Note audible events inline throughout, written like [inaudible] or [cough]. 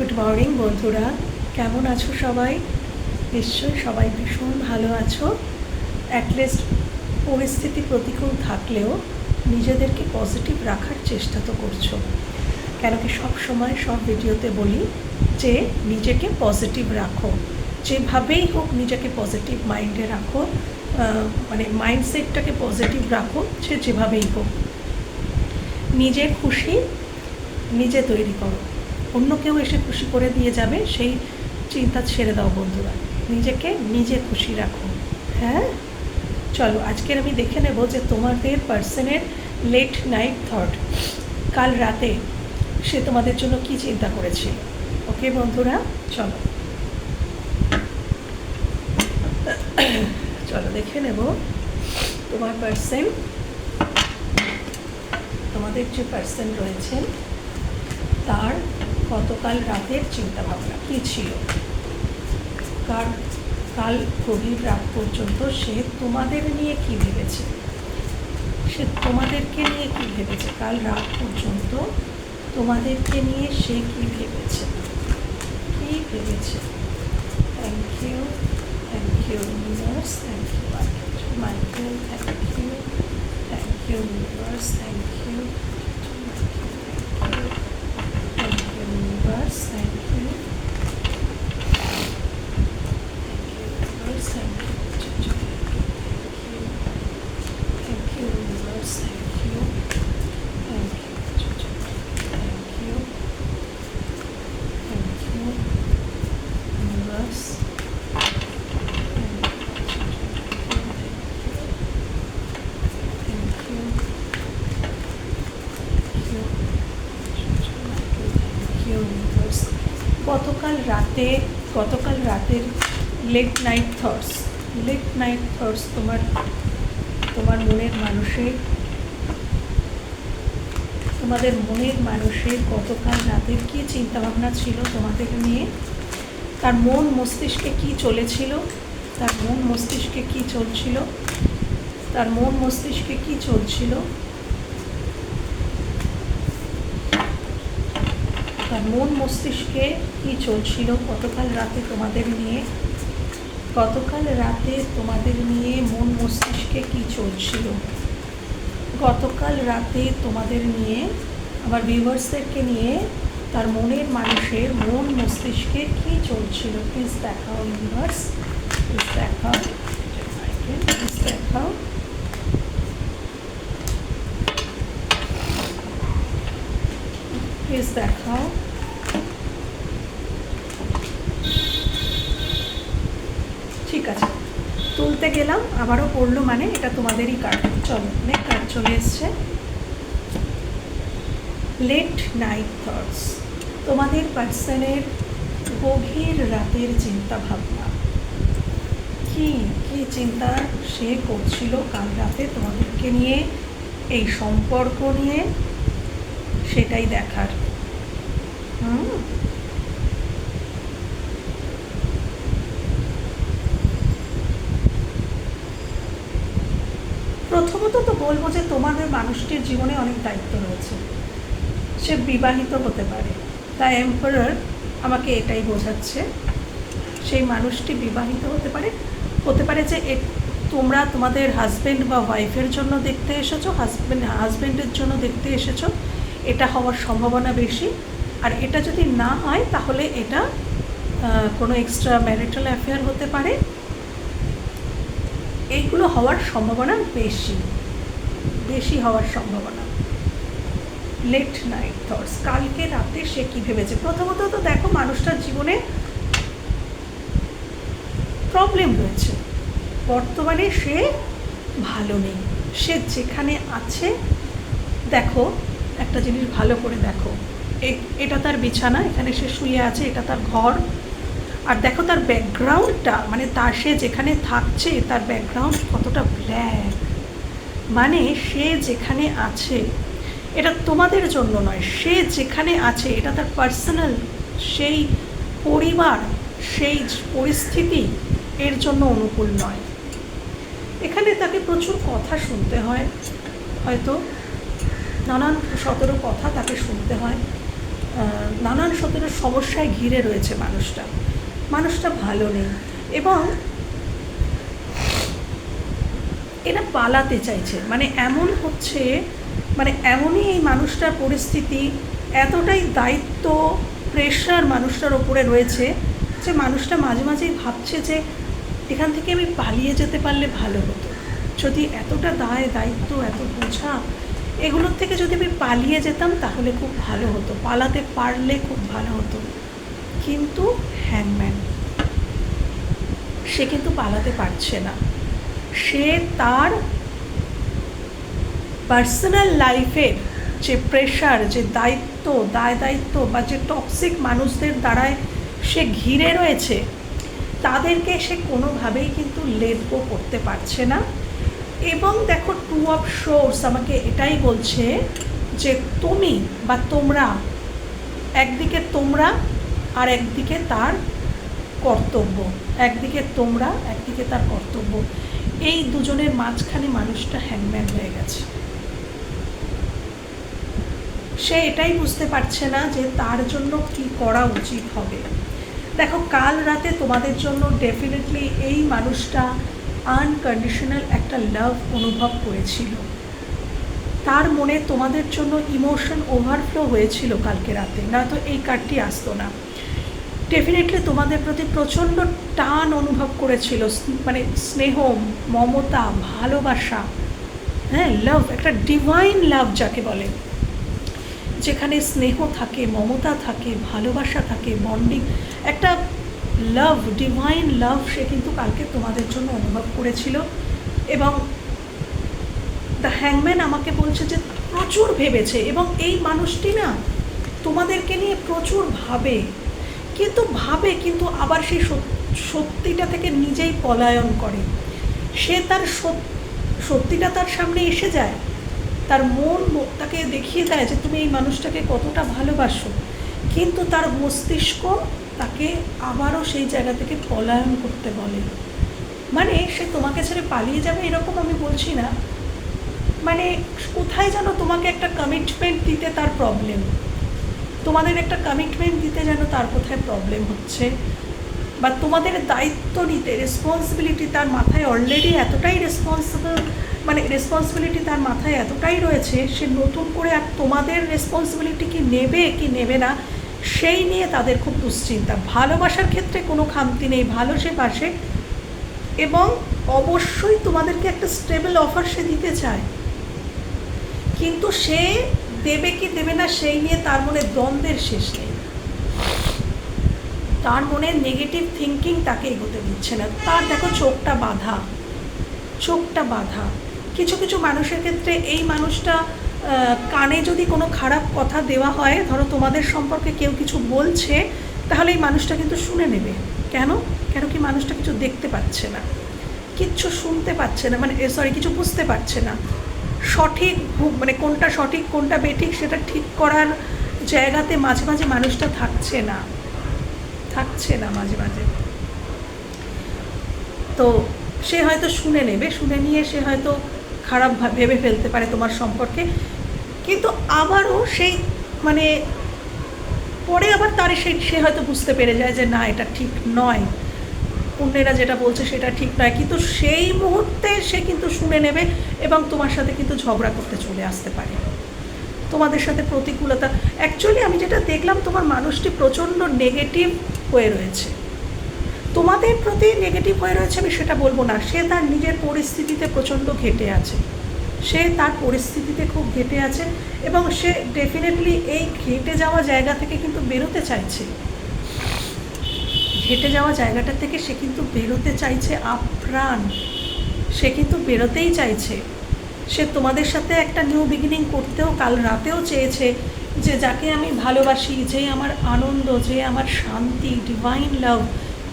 Good morning বন্ধুরা। কেমন আছো সবাই? নিশ্চয়ই সবাই ভীষণ ভালো আছো। অ্যাটলিস্ট পরিস্থিতি প্রতিকূল থাকলেও নিজেদেরকে পজিটিভ রাখার চেষ্টা তো করছ। কেন কি সব সময় সব ভিডিওতে বলি যে, নিজেকে পজিটিভ রাখো। যেভাবেই হোক নিজেকে পজিটিভ মাইন্ডে রাখো। মানে মাইন্ডসেটটাকে পজিটিভ রাখো, সে যেভাবেই হোক। নিজে খুশি, নিজে তৈরি করো। অন্য কেউ এসে খুশি করে দিয়ে যাবে, সেই চিন্তা ছেড়ে দাও বন্ধুরা। নিজেকে নিজে খুশি রাখো। হ্যাঁ? চলো, আজকের আমি দেখে নেব যে তোমাদের পার্সনের লেট নাইট থট কাল রাতে সে তোমাদের জন্য কি চিন্তা করেছিল ওকে বন্ধুরা? চলো। চলো, দেখে নেব। তোমার পার্সেন তোমাদের যে পার্সেন রয়েছেন, তার গতকাল রাতের চিন্তাভাবনা কী ছিল? কার, কাল গভীর রাত পর্যন্ত সে তোমাদের নিয়ে কি ভেবেছে? সে তোমাদেরকে নিয়ে কি ভেবেছে? কাল রাত পর্যন্ত তোমাদেরকে নিয়ে সে কি ভেবেছে? কি ভেবেছে? Thank you thank you universe thank you Michael thank you thank you universe thank you First, thank you. and রাতে গতকাল রাতের late night thoughts late night thoughts তোমার তোমার মনের মানুষের তোমাদের মনের মানুষের গতকাল রাতের কী চিন্তাভাবনা ছিল তোমাদের নিয়ে? তার মন মস্তিষ্কে কি চলেছিল? তার মন মস্তিষ্কে কি চলছিল? তার মন মস্তিষ্কে কি চলছিল? তার মন মস্তিষ্কে কি চলছিল? গতকাল রাতে তোমাদের নিয়ে, গতকাল রাতে তোমাদের নিয়ে মন মস্তিষ্কে কি চলছিল? গতকাল রাতে তোমাদের নিয়ে, আমার ভিউয়ার্সদেরকে নিয়ে, তার মনের মানুষের মন মস্তিষ্কে কি চলছিল? প্লিজ দেখাও ইউনিভার্স প্লিজ দেখাও। প্লিজ দেখাও। প্লিজ দেখাও। ঠিক আছে। তুলতে গেলাম, আবারও পড়ল মানে এটা তোমাদেরই কার্ড চলো অনেক কার্ড চলে এসছে। লেট নাইট থটস তোমাদের পার্সনের গভীর রাতের চিন্তা ভাবনা কি কি চিন্তা সে করছিল কাল রাতে তোমাদেরকে নিয়ে? এই সম্পর্ক নিয়ে সেটাই দেখার। প্রথমত তো বলব যে তোমাদের মানুষটির জীবনে অনেক দায়িত্ব রয়েছে। সে বিবাহিত হতে পারে। তাই এম্পারার আমাকে এটাই বোঝাচ্ছে। সেই মানুষটি বিবাহিত হতে পারে। হতে পারে যে তোমরা তোমাদের হাজব্যান্ড বা ওয়াইফের জন্য দেখতে এসেছ হাজব্যান্ড হাজব্যান্ডের জন্য দেখতে এসেছ। এটা হওয়ার সম্ভাবনা বেশি। আর এটা যদি না হয়, তাহলে এটা কোনো এক্সট্রা ম্যারিটাল অ্যাফেয়ার হতে পারে। এইগুলো হওয়ার সম্ভাবনা বেশি বেশি হওয়ার সম্ভাবনা। লেট নাইট থটস কালকে রাতে সে কী ভেবেছে? প্রথমত তো দেখো, মানুষটার জীবনে প্রবলেম রয়েছে। বর্তমানে সে ভালো নেই। সে যেখানে আছে, দেখো, একটা জিনিস ভালো করে দেখো। এটা তার বিছানা, এখানে সে শুয়ে আছে, এটা তার ঘর। আর দেখো তার ব্যাকগ্রাউন্ডটা মানে তার সে যেখানে থাকছে, তার ব্যাকগ্রাউন্ড কতটা ব্ল্যাক মানে সে যেখানে আছে, এটা তোমাদের জন্য নয়, সে যেখানে আছে, এটা তার পার্সোনাল সেই পরিবার, সেই পরিস্থিতি এর জন্য অনুকূল নয়। এখানে তাকে প্রচুর কথা শুনতে হয়, হয়তো নানান সতেরো কথা তাকে শুনতে হয়। নানান সতেরো সমস্যায় ঘিরে রয়েছে মানুষটা। মানুষটা ভালো নেই এবং এরা পালাতে চাইছে। মানে এমন হচ্ছে মানে এমনই এই মানুষটার পরিস্থিতি, এতটাই দায়িত্ব প্রেশার মানুষটার ওপরে রয়েছে যে মানুষটা মাঝে মাঝেই ভাবছে যে এখান থেকে আমি পালিয়ে যেতে পারলে ভালো হতো। যদি এতটা দায়, দায়িত্ব, এত বোঝা এগুলোর থেকে যদি আমি পালিয়ে যেতাম, তাহলে খুব ভালো হতো। পালাতে পারলে খুব ভালো হতো। কিন্তু হ্যাংম্যান, সে কিন্তু পালাতে পারছে না। সে তার পার্সোনাল লাইফের যে প্রেশার, যে দায়িত্ব, দায় দায়িত্ব বা যে টক্সিক মানুষদের দ্বারায় সে ঘিরে রয়েছে, তাদেরকে সে কোনোভাবেই কিন্তু গো করতে পারছে না। এবং দেখো টু অফ শোর্স আমাকে এটাই বলছে যে তুমি বা তোমরা একদিকে তোমরা আর একদিকে তার কর্তব্য। একদিকে তোমরা, একদিকে তার কর্তব্য। এই দুজনের মাঝখানে মানুষটা হ্যাংম্যান হয়ে গেছে। সে এটাই বুঝতে পারছে না যে তার জন্য কি করা উচিত হবে। দেখো, কাল রাতে তোমাদের জন্য ডেফিনেটলি এই মানুষটা আনকন্ডিশনাল একটা লাভ অনুভব করেছিল। তার মনে তোমাদের জন্য ইমোশন ওভারফ্লো হয়েছিল কালকে রাতে, না তো এই কার্ডটি আসতো না। ডেফিনেটলি তোমাদের প্রতি প্রচণ্ড টান অনুভব করেছিল মানে স্নেহ, মমতা, ভালোবাসা হ্যাঁ লাভ একটা ডিভাইন লাভ যাকে বলে। যেখানে স্নেহ থাকে, মমতা থাকে, ভালোবাসা থাকে বন্ডিং একটা লাভ ডিভাইন লাভ সে কিন্তু কালকে তোমাদের জন্য অনুভব করেছিল এবং দ্য হ্যাংম্যান আমাকে বলছে যে প্রচুর ভেবেছে এবং এই মানুষটি না তোমাদেরকে নিয়ে প্রচুর ভাবে, কিন্তু ভাবে কিন্তু আবার সেই সত্যিটা থেকে নিজেই পলায়ন করে। সে তার সত্যিটা তার সামনে এসে যায়, তার মন তাকে দেখিয়ে দেয় যে তুমি এই মানুষটাকে কতটা ভালোবাসো। কিন্তু তার মস্তিষ্ক তাকে আবারও সেই জায়গা থেকে পলায়ন করতে বলে। মানে সে তোমাকে ছেড়ে পালিয়ে যাবে এরকম আমি বলছি না। মানে কোথায় যেন তোমাকে একটা কমিটমেন্ট দিতে তার প্রবলেম তোমাদের একটা কমিটমেন্ট দিতে যেন তার কোথায় প্রবলেম হচ্ছে? বা তোমাদের দায়িত্ব নিতে রেসপন্সিবিলিটি তার মাথায় অলরেডি এতটাই রেসপন্সিবল মানে রেসপন্সিবিলিটি তার মাথায় এতটাই রয়েছে, সে নতুন করে আর তোমাদের রেসপন্সিবিলিটি কি নেবে কি নেবে না সেই নিয়ে তাদের খুব দুশ্চিন্তা। ভালোবাসার ক্ষেত্রে কোনো খামতি নেই, ভালো সে পাশে এবং অবশ্যই তোমাদেরকে একটা স্টেবল অফার সে দিতে চায়। কিন্তু সে দেবে কি দেবে না সেই নিয়ে তার মনে দ্বন্দ্বের শেষ নেই। তার মনে নেগেটিভ থিঙ্কিং তাকে এগোতে দিচ্ছে না। তার দেখো চোখটা বাধা। চোখটা বাধা। কিছু কিছু মানুষের ক্ষেত্রে এই মানুষটা কানে যদি কোনো খারাপ কথা দেওয়া হয়, ধরো তোমাদের সম্পর্কে কেউ কিছু বলছে, তাহলে এই মানুষটা কিন্তু শুনে নেবে। কেন? কেন কি মানুষটা কিছু দেখতে পাচ্ছে না? কিচ্ছু শুনতে পাচ্ছে না মানে সরি কিছু বুঝতে পারছে না। সঠিক মানে কোনটা সঠিক, কোনটা বেঠিক, সেটা ঠিক করার জায়গাতে মাঝে মাঝে মানুষটা থাকছে না। থাকছে না মাঝে মাঝে। তো সে হয়তো শুনে নেবে, শুনে নিয়ে সে হয়তো খারাপ ভেবে ফেলতে পারে তোমার সম্পর্কে। কিন্তু আবারও সেই মানে পরে আবার তার সেই সে হয়তো বুঝতে পেরে যায় যে না, এটা ঠিক নয়। অন্যেরা যেটা বলছে সেটা ঠিক নয়। কিন্তু সেই মুহূর্তে সে কিন্তু শুনে নেবে এবং তোমার সাথে কিন্তু ঝগড়া করতে চলে আসতে পারে। তোমাদের সাথে প্রতিকূলতা। অ্যাকচুয়ালি আমি যেটা দেখলাম, তোমার মানুষটি প্রচণ্ড নেগেটিভ হয়ে রয়েছে। তোমাদের প্রতি নেগেটিভ হয়ে রয়েছে, আমি সেটা বলব না। সে তার নিজের পরিস্থিতিতে প্রচণ্ড ঘেটে আছে। সে তার পরিস্থিতিতে খুব ঘেটে আছে এবং সে ডেফিনেটলি এই ঘেটে যাওয়া জায়গা থেকে কিন্তু বেরোতে চাইছে। ঘেটে যাওয়া জায়গাটা থেকে সে কিন্তু বেরোতে চাইছে আপ্রাণ সে কিন্তু বেরোতেই চাইছে। সে তোমাদের সাথে একটা নিউ বিগিনিং করতেও কাল রাতেও চেয়েছে যে, যাকে আমি ভালোবাসি, যে আমার আনন্দ, যে আমার শান্তি ডিভাইন লাভ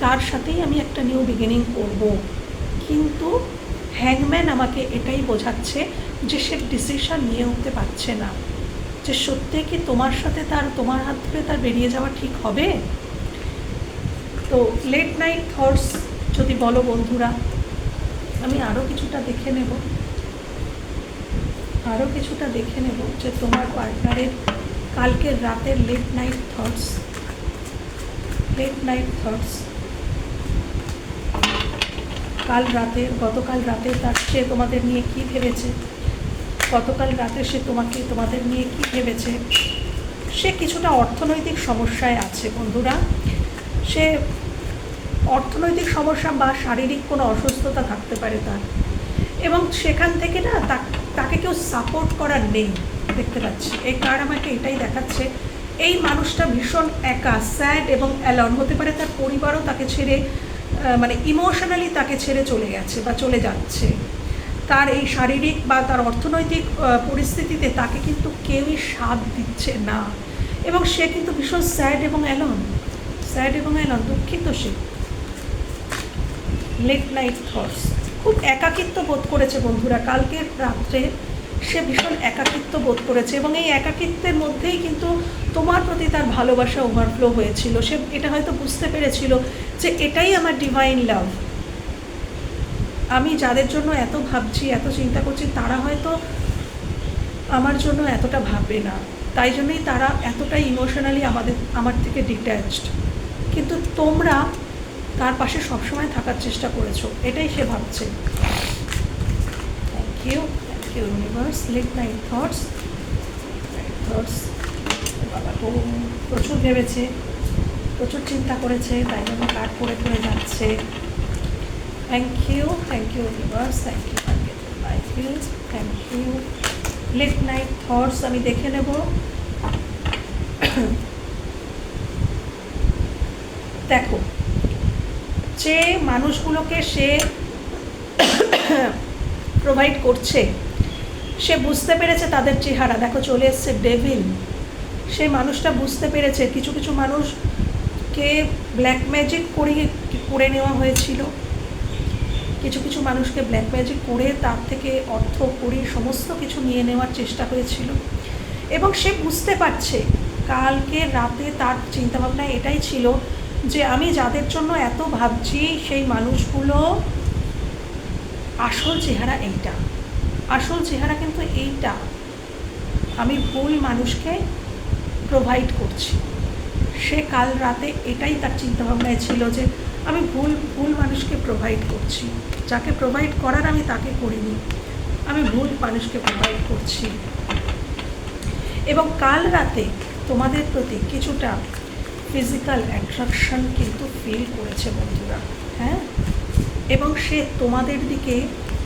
তার সাথেই আমি একটা নিউ বিগিনিং করব। কিন্তু হ্যাংম্যান আমাকে এটাই বোঝাচ্ছে যে সে ডিসিশন নিয়ে উঠতে পারছে না। যে সত্যি কি তোমার সাথে তার, তোমার হাত ধরে তার বেরিয়ে যাওয়া ঠিক হবে? তো লেট নাইট থটস যদি বলো বন্ধুরা, আমি আরও কিছুটা দেখে নেব। আরও কিছুটা দেখে নেব যে তোমার পার্টনারের কালকের রাতের late night thoughts late night thoughts কাল রাতে, গতকাল রাতে তার সে তোমাদের নিয়ে কি ভেবেছে? গতকাল রাতে সে তোমাকে, তোমাদের নিয়ে কি ভেবেছে? সে কিছুটা অর্থনৈতিক সমস্যায় আছে, বন্ধুরা। সে অর্থনৈতিক সমস্যা বা শারীরিক কোনো অসুস্থতা থাকতে পারে তার। এবং সেখান থেকে না তাকে কেউ সাপোর্ট করার নেই, দেখতে পাচ্ছি। এই কার আমাকে এটাই দেখাচ্ছে। এই মানুষটা ভীষণ একা স্যাড এবং অ্যালন হতে পারে তার পরিবারও তাকে ছেড়ে মানে ইমোশনালি তাকে ছেড়ে চলে গেছে বা চলে যাচ্ছে। তার এই শারীরিক বা তার অর্থনৈতিক পরিস্থিতিতে তাকে কিন্তু কেউই সাথ দিচ্ছে না। এবং সে কিন্তু ভীষণ স্যাড এবং অ্যালন স্যাড এবং অ্যালন দুঃখিত সে। লেট নাইট থটস খুব একাকিত্ব বোধ করেছে বন্ধুরা, কালকের রাত্রে সে ভীষণ একাকিত্ব বোধ করেছে এবং এই একাকিত্বের মধ্যেই কিন্তু তোমার প্রতি তার ভালোবাসা ওভারফ্লো হয়েছিল। সে এটা হয়তো বুঝতে পেরেছিল যে এটাই আমার ডিভাইন লাভ আমি যাদের জন্য এত ভাবছি, এত চিন্তা করছি, তারা হয়তো আমার জন্য এতটা ভাববে না। তাই জন্যই তারা এতটাই ইমোশনালি আমাদের, আমার থেকে ডিট্যাচড কিন্তু তোমরা তার পাশে সবসময় থাকার চেষ্টা করেছ, এটাই সে ভাবছে। Thank you universe let my thoughts thoughts বাবা তো প্রচুর ভেবেছে, প্রচুর চিন্তা করেছে তাই জন্য কাঠ করে পড়ে যাচ্ছে। Thank you thank you universe thank you my feels thank you late night thoughts আমি দেখে নেব। দেখো, যে মানুষগুলোকে সে [coughs] প্রোভাইড করছে সে বুঝতে পেরেছে তাদের চেহারা। দেখো, চলে এসছে ডেভিল সে মানুষটা বুঝতে পেরেছে। কিছু কিছু মানুষকে ব্ল্যাক ম্যাজিক করিয়ে করে নেওয়া হয়েছিল। কিছু কিছু মানুষকে ব্ল্যাক ম্যাজিক করে তার থেকে অর্থ করি সমস্ত কিছু নিয়ে নেওয়ার চেষ্টা হয়েছিল। এবং সে বুঝতে পারছে, কালকে রাতে তার চিন্তাভাবনা এটাই ছিল যে আমি যাদের জন্য এত ভাবছি, সেই মানুষগুলো আসল চেহারা এইটা। আসল চেহারা কিন্তু এইটা। আমি ভুল মানুষকে প্রোভাইড করছি। সে কাল রাতে এটাই তার চিন্তাভাবনায় ছিল যে, আমি ভুল ভুল মানুষকে প্রোভাইড করছি। যাকে প্রোভাইড করার আমি তাকে করিনি। আমি ভুল মানুষকে প্রোভাইড করছি। এবং কাল রাতে তোমাদের প্রতি কিছুটা ফিজিক্যাল অ্যাট্রাকশন কিন্তু ফিল করেছে বন্ধুরা। হ্যাঁ? এবং সে তোমাদের দিকে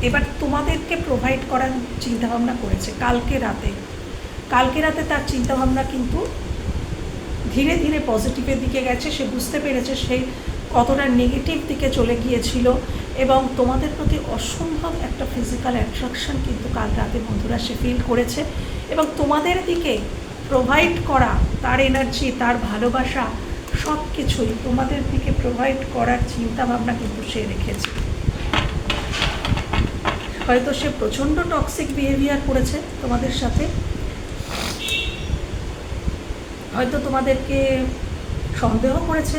এবার তোমাদেরকে প্রোভাইড করার চিন্তাভাবনা করেছে কালকে রাতে। কালকে রাতে তার চিন্তাভাবনা কিন্তু ধীরে ধীরে পজিটিভের দিকে গেছে, সে বুঝতে পেরেছে সে কতটা নেগেটিভ দিকে চলে গিয়েছিল এবং তোমাদের প্রতি অসম্ভব একটা ফিজিক্যাল অ্যাট্রাকশন কিন্তু কাল রাতে বন্ধুরা সে ফিল করেছে এবং তোমাদের দিকে প্রোভাইড করা, তার এনার্জি তার ভালোবাসা সব কিছুই তোমাদের দিকে প্রোভাইড করার চিন্তাভাবনা কিন্তু সে রেখেছে। হয়তো সে প্রচণ্ড টক্সিক বিহেভিয়ার করেছে তোমাদের সাথে। হয়তো তোমাদেরকে সন্দেহ করেছে।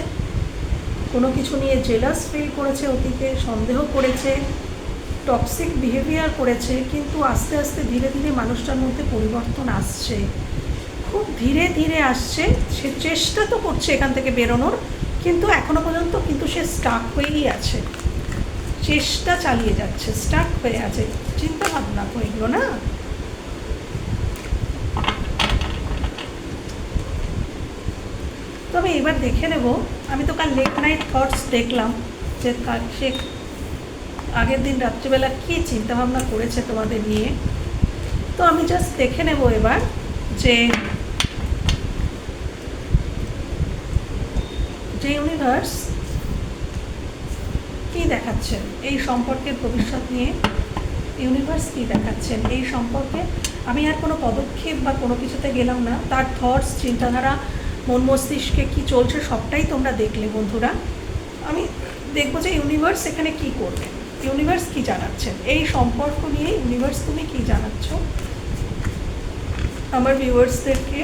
কোনো কিছু নিয়ে জেলাস ফিল করেছে অতীতে, সন্দেহ করেছে টক্সিক বিহেভিয়ার করেছে, কিন্তু আস্তে আস্তে ধীরে ধীরে মানুষটার মধ্যে পরিবর্তন আসছে। খুব ধীরে ধীরে আসছে। সে চেষ্টা তো করছে এখান থেকে বেরোনোর, কিন্তু এখনও পর্যন্ত কিন্তু সে স্টাক হয়েই আছে। চেষ্টা চালিয়ে যাচ্ছে। স্টাক হয়ে আছে। চিন্তা ভাবনা এগুলো না। তবে এবার দেখে নেব। আমি তো কাল লেট নাইট থটস দেখলাম যে সে আগের দিন রাত্রিবেলা কী চিন্তাভাবনা করেছে তোমাদের নিয়ে। তো আমি জাস্ট দেখে নেব এবার যে যে ইউনিভার্স দেখাচ্ছেন, এই সম্পর্কের ভবিষ্যৎ নিয়ে ইউনিভার্স কী দেখাচ্ছেন, এই সম্পর্কে আমি আর কোনো পদক্ষেপ বা কোনো কিছুতে গেলাম না। তার থটস চিন্তাধারা, মন মস্তিষ্কে কী চলছে সবটাই তোমরা দেখলে বন্ধুরা। আমি দেখব যে ইউনিভার্স এখানে কি করবে ইউনিভার্স কি জানাচ্ছেন, এই সম্পর্ক নিয়ে ইউনিভার্স তুমি কি জানাচ্ছ? আমার ভিউয়ার্সদেরকে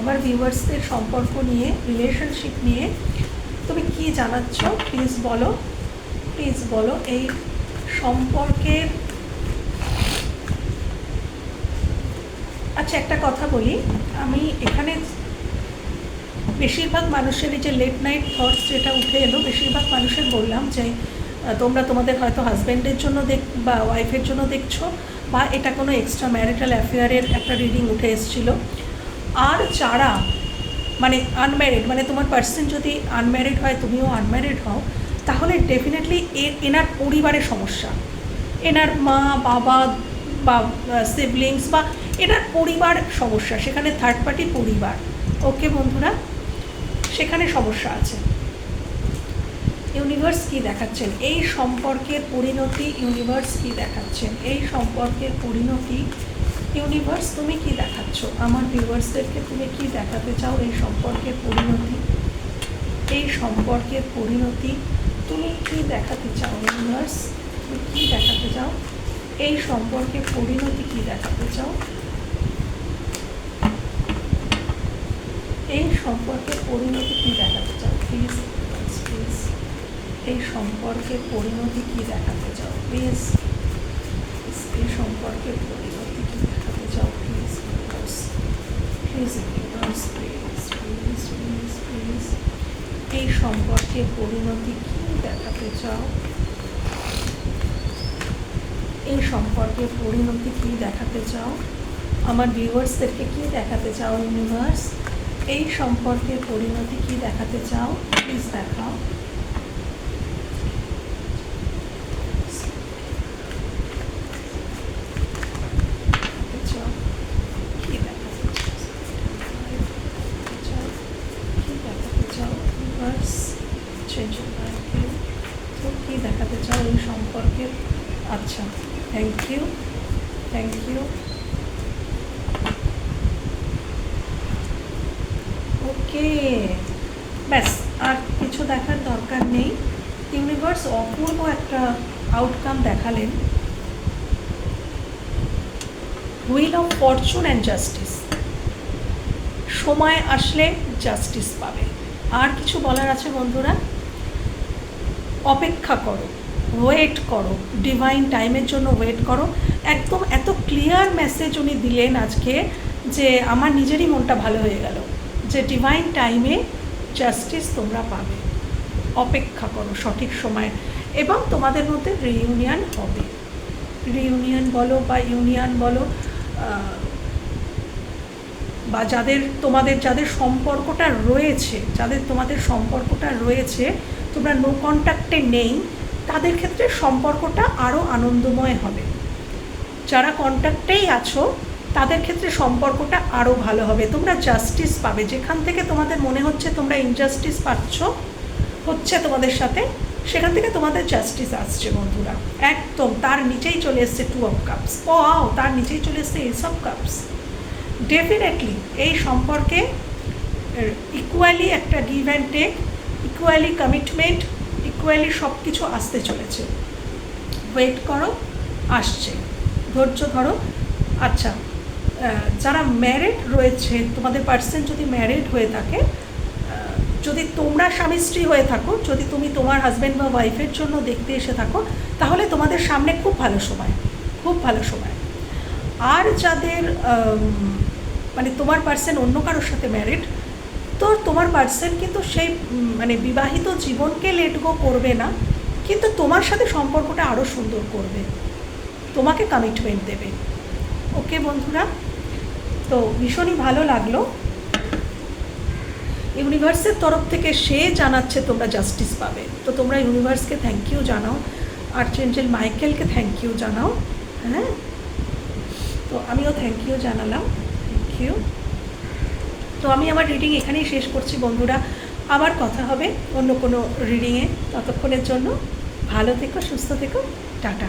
আমার ভিউয়ার্সদের সম্পর্ক নিয়ে রিলেশনশিপ নিয়ে তুমি কি জানাচ্ছ? প্লিজ বলো। প্লিজ বলো, এই সম্পর্কের আচ্ছা একটা কথা বলি। আমি এখানে বেশিরভাগ মানুষের এই যে লেট নাইট থটস যেটা উঠে এলো, বেশিরভাগ মানুষের বললাম যে তোমরা তোমাদের হয়তো হাজব্যান্ডের জন্য দেখ, বা ওয়াইফের জন্য দেখছ, বা এটা কোনো এক্সট্রা ম্যারিটাল অ্যাফেয়ারের একটা রিডিং উঠে এসেছিল। আর যারা মানে আনম্যারিড মানে তোমার পার্সন যদি আনম্যারিড হয়, তুমিও আনম্যারিড হও তাহলে ডেফিনেটলি এনার পরিবারের সমস্যা। এনার মা, বাবা বা সিবলিংস বা এনার পরিবার সমস্যা, সেখানে থার্ড পার্টি পরিবার। ওকে বন্ধুরা? সেখানে সমস্যা আছে। ইউনিভার্স কি দেখাচ্ছেন? এই সম্পর্কের পরিণতি ইউনিভার্স কি দেখাচ্ছেন? এই সম্পর্কের পরিণতি ইউনিভার্স তুমি কি দেখাচ্ছ? আমার ভিউয়ার্সদেরকে তুমি কি দেখাতে চাও এই সম্পর্কের পরিণতি? এই সম্পর্কের পরিণতি তুমি কি দেখাতে চাও ইউনিভার্স তুমি কি দেখাতে চাও? এই সম্পর্কে পরিণতি কি দেখাতে চাও? এই সম্পর্কে পরিণতি কি দেখাতে চাও? প্লিজ প্লিজ এই সম্পর্কে পরিণতি কি দেখাতে চাও? প্লিজ এই সম্পর্কের পরিণতি কি দেখাতে চাও? Please please please please please please please এই সম্পর্কে পরিণতি কি দেখাতে চাও? এই সম্পর্কে পরিণতি কি দেখাতে চাও? আমার ভিউয়ার্সদেরকে কি দেখাতে চাও, ইউনিভার্স? এই সম্পর্কে পরিণতি কি দেখাতে চাও, প্লিজ দেখাও দেখাতে চাও? কি দেখাতে চাও? কি দেখাতে চাও? Universe, change your mind, please. তো কি দেখাতে চাও এই সম্পর্কে আচ্ছা thank you thank you okay ব্যাস, আর কিছু দেখার দরকার নেই। ইউনিভার্স অপূর্ব একটা আউটকাম দেখালেন। Wheel of fortune and justice সময় আসলে জাস্টিস পাবে। আর কিছু বলার আছে বন্ধুরা? অপেক্ষা করো ওয়েট করো ডিভাইন টাইমের জন্য ওয়েট করো। একদম এত ক্লিয়ার মেসেজ উনি দিলেন আজকে যে আমার নিজেরই মনটা ভালো হয়ে গেল। যে ডিভাইন টাইমে জাস্টিস তোমরা পাবে। অপেক্ষা করো সঠিক সময়ে। এবং তোমাদের মধ্যে রিইউনিয়ন হবে। রিইউনিয়ন বলো বা ইউনিয়ন বলো বা যাদের তোমাদের, যাদের সম্পর্কটা রয়েছে, যাদের তোমাদের সম্পর্কটা রয়েছে, তোমরা নো কন্ট্যাক্টে নেই, তাদের ক্ষেত্রে সম্পর্কটা আরও আনন্দময় হবে। যারা কন্ট্যাক্টেই আছো তাদের ক্ষেত্রে সম্পর্কটা আরও ভালো হবে। তোমরা জাস্টিস পাবে। যেখান থেকে তোমাদের মনে হচ্ছে তোমরা ইনজাস্টিস পাচ্ছ, হচ্ছে তোমাদের সাথে, সেখান থেকে তোমাদের জাস্টিস আসছে বন্ধুরা। একদম, তার নিচেই চলে এসছে টু অফ কাপস ও আও তার নিচেই চলে এসছে এস অফ কাপস ডেফিনেটলি এই সম্পর্কে ইকুয়ালি একটা give and take equally commitment equally সব কিছু আসতে চলেছে। ওয়েট করো, আসছে। ধৈর্য ধরো। আচ্ছা যারা ম্যারিড রয়েছে, তোমাদের পার্সন যদি ম্যারিড হয়ে থাকে যদি তোমরা স্বামী স্ত্রী হয়ে থাকো, যদি তুমি তোমার হাজব্যান্ড বা ওয়াইফের জন্য দেখতে এসে থাকো, তাহলে তোমাদের সামনে খুব ভালো সময়, খুব ভালো সময়। আর যাদের মানে তোমার পার্সন অন্য কারোর সাথে ম্যারিড তো তোমার পার্সন কিন্তু সেই মানে বিবাহিত জীবনকে লেট গো করবে না, কিন্তু তোমার সাথে সম্পর্কটা আরও সুন্দর করবে। তোমাকে কমিটমেন্ট দেবে। ওকে বন্ধুরা? তো ভীষণই ভালো লাগল। ইউনিভার্সের তরফ থেকে সে জানাচ্ছে তোমরা জাস্টিস পাবে। তো তোমরা ইউনিভার্সকে থ্যাংক ইউ জানাও। আর আর্চেঞ্জেল মাইকেলকে থ্যাংক ইউ জানাও। হ্যাঁ? তো আমিও থ্যাংক ইউ জানালাম। থ্যাংক ইউ তো আমি আমার রিডিং এখানেই শেষ করছি বন্ধুরা। আবার কথা হবে অন্য কোনো রিডিংয়ে ততক্ষণের জন্য ভালো থেকো, সুস্থ থেকো। টাটা।